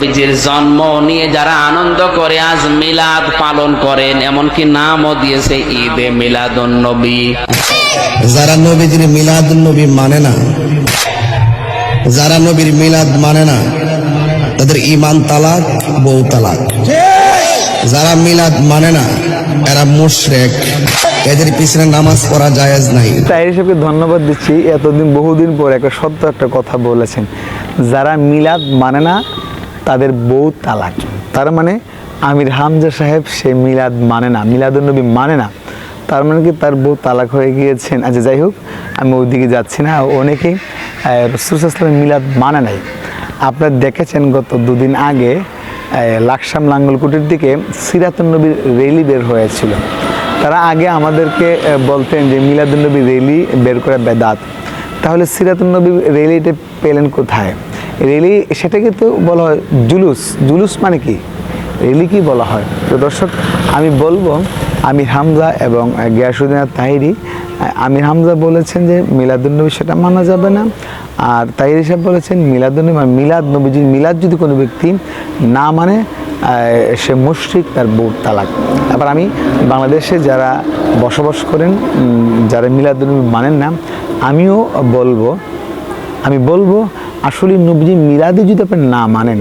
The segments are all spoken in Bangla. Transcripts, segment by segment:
নবীজির জন্ম নিয়ে যারা আনন্দ করে আজ মিলাদ পালন করেন এমনকি নামও দিয়েছে ঈদে মিলাদুন নবী। যারা নবীজির মিলাদ নবী মানে না যারা নবীর মিলাদ মানে না তাদের ইমান তালাক বউ তালাক। যারা মিলাদ মানে না এরা মুশরেক। এদের পিছনে নামাজ পড়া জায়েজ নাই। তাই হিসেবে ধন্যবাদ দিচ্ছি। এতদিন বহুদিন পর একটা সত্য একটা কথা বলেছেন। যারা মিলাদ মানে না তাদের বউ তালাক। তার মানে আমির হামজা সাহেব, সে মিলাদ মানে না মিলাদুন্নবী মানে না। তার মানে কি তার বউ তালাক হয়ে গিয়েছেন? আচ্ছা যাই হোক, আমি ওইদিকে যাচ্ছি না। অনেকেই রসুলামের মিলাদ মানে নাই। আপনারা দেখেছেন গত দুদিন আগে লাকসাম লাঙ্গলকুটির দিকে সিরাতুন্নবীর রেলি বের হয়েছিল। তারা আগে আমাদেরকে বলতেন যে মিলাদুন্নবী রেলি বের করে বেদাত। তাহলে সিরাতুন্নবী রেলিটা পেলেন কোথায়? রেলি সেটাকে তো বলা হয় জুলুস। জুলুস মানে কি? রেলি কি বলা হয়? তো দর্শক, আমি বলব আমির হামজা এবং গিয়াসুদ্দিন আর তাহিরি আমির হামজা বলেছেন যে মিলাদুন্নবী সেটা মানা যাবে না। আর তাহিরি সাহেব বলেছেন মিলাদুন্নবী মানে মিলাদ নবী যদি মিলাদ যদি কোনো ব্যক্তি না মানে সে মুশরিক তার বউর তালাক। আবার আমি বাংলাদেশে যারা বসবাস করেন যারা মিলাদুন্নবী মানেন না, আমিও বলব, আমি বলব আসলে নবীজি মিলাদি যদি আপনি না মানেন,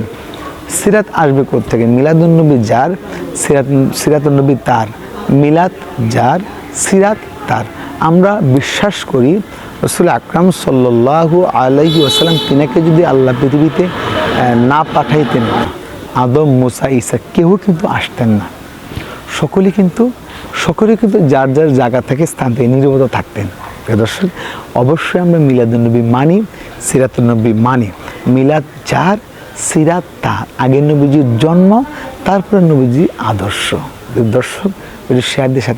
সিরাত আসবে থেকে মিলাদুন্নবী যার, সিরাত সিরাতুন্নবী তার। মিলাদ যার, সিরাত তার। আমরা বিশ্বাস করি রসুল আকরাম সাল্লাল্লাহু আলাইহি ওয়াসাল্লাম তিনাকে যদি আল্লাহ পৃথিবীতে না পাঠাইতেন, আদম, মুসা ইসা কেউ কিন্তু আসতেন না। সকলে কিন্তু সকলে কিন্তু যার যার জায়গা থেকে স্থান থেকে নিরবতা থাকতেন। প্রিয় দর্শক, অবশ্যই আমরা মিলাদুন্নবী মানি সিরাতুন্নবী মানি। মিলাদ চার সিরাত তার। আগের নবীজির জন্ম, তারপরে নবীজি আদর্শ। দর্শক শেয়ারদের সাথে